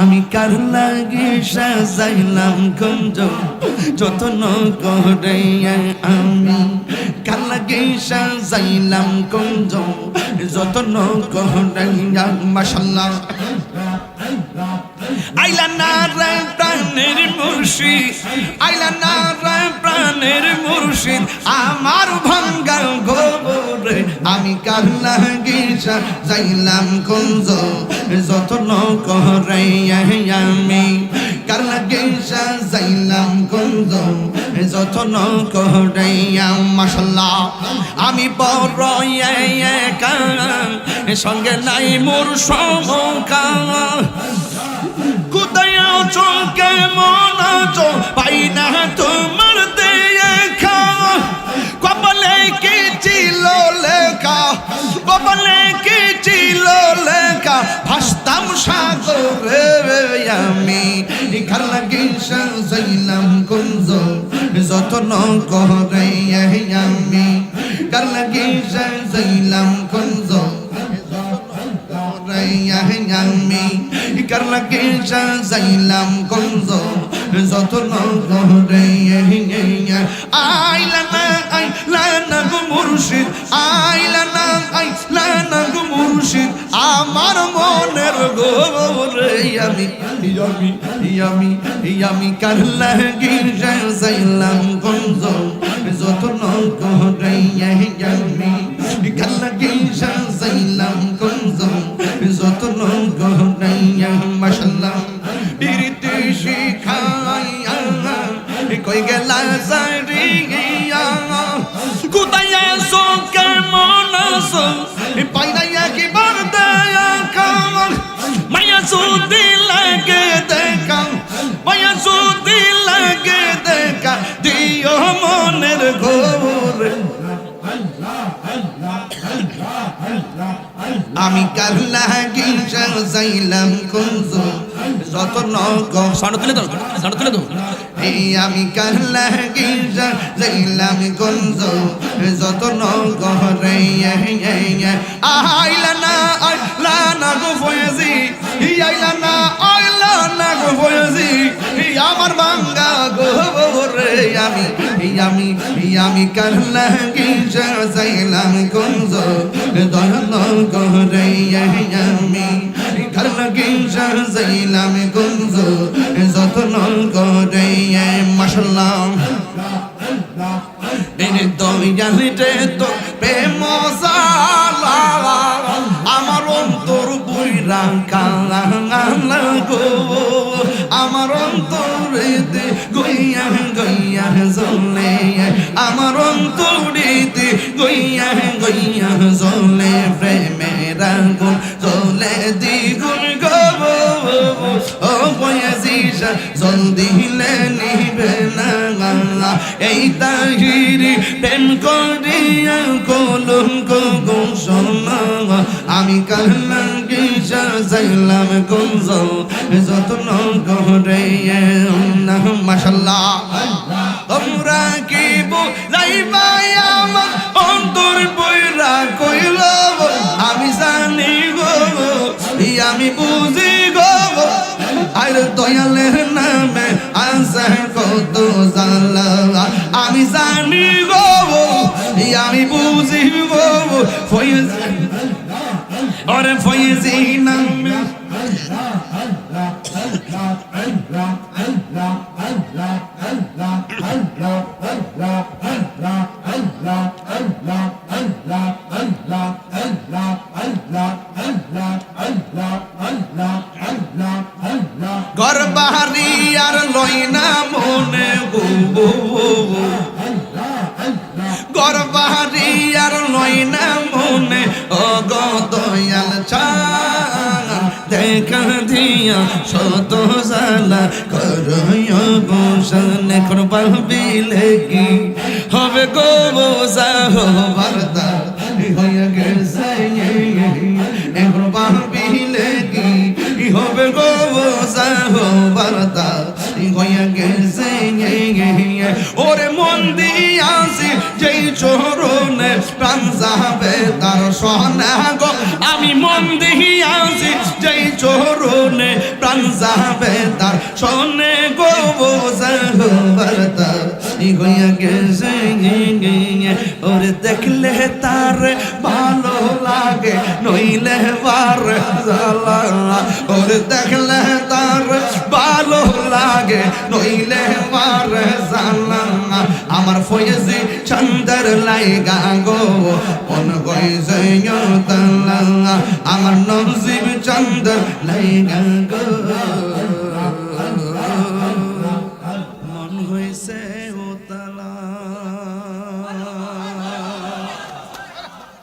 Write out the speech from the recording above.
আমি কার লাগে সাজাইলাম কুঞ্জ? যত্ন করে আমি কার লাগে সাজাইলাম কুঞ্জ? যত্ন করে মাসাল্লাহ আইলা না রে প্রাণের মুর্শিদ, আইলা না রে প্রাণের মুর্শিদ, আমার ভাঙ্গাল গোবরে আমি কার লাগে যাইলাম কুঞ্জ, যত্ন করে কার লাগে যাইলাম কুঞ্জ, যত্ন করে মাসাল্লাহ আমি বড় সঙ্গে নাই মোর সমকা কোথায় কেমন আছো পাই না তোমার সাজাইলাম কুঞ্জ, যত্ন করে আমি। কার লাগি সাজাইলাম কুঞ্জ আমি। কার লাগে যাইলাম গঞ্জ যত্ন করে আইলা না আইলা না গো মুর্শিদ আইলা না আইলা গো আমার মনের গোরে আমি আমি আমি আমি কার লাগে যাইলাম গঞ্জ যত্ন করে কই গেলা সারিয়া মায়া সুদি লাগে দেখা, মায়া যদি লাগে দেখা, দিও মনের ঘোরে। আমি কার লাগি যাইলাম যত নগ সাউন্ড তুলে দাও সাউন্ড তুলে দাও। আমি কার লাগি যাইলাম কুঞ্জ যত্ন গহরে আইলা না আইলা না গো ফয়েজি আইলা না আইলা না গো ফয়েজি আমার বাঙ্গা গো রে আমি আমি আমি কার লাগি যাইলাম কুঞ্জ দয়াল করে আমি। কার লাগি যাইলাম কুঞ্জ যত্ন করে মাসাল্লাহ দয়ালিতে তো প্রেম আমার অন্তর বইরা কালা গো। আমার অন্তরেতে গইয়া গইয়া জলে আমার অন্তরেতে গইয়া গইয়া জলে করিয়া কলঙ্ক গোসনা আমি কান্না গঞ্জ, যত্ন করে মাসাল্লাহ তোমরা কি অন্তর কইল? আমি জানি গো, আমি বুঝি আর দয়ালের নামে আসে কত জালা আমি জানি গো, আমি বুঝি গো, ফয়েজ ওরে ফয়েজি ঘর বাহারি আর লই না মনে গো ঘর বাহারি আর লই না মনে, ও গো দয়াল চান দেখা দিয়া শত জালা করয় কি হবে হয়ে গেছে ওরে মন দিয়াছি যেই চরণে প্রাণ যাবে তার সহনা আমি মন যেই চরণে প্রাণ যাবে তার শোনে গো। হইয়া গেছে ওরে দেখলে তার ভালো লাগে, নইলে বার ওরে দেখলে তার ভালো লাগে, নইলে বার জ্বালা আমার ফয়েজি চন্দর লাইগা গো, মন গইছে তালা আমার নজিব চন্দর লাইগা গো।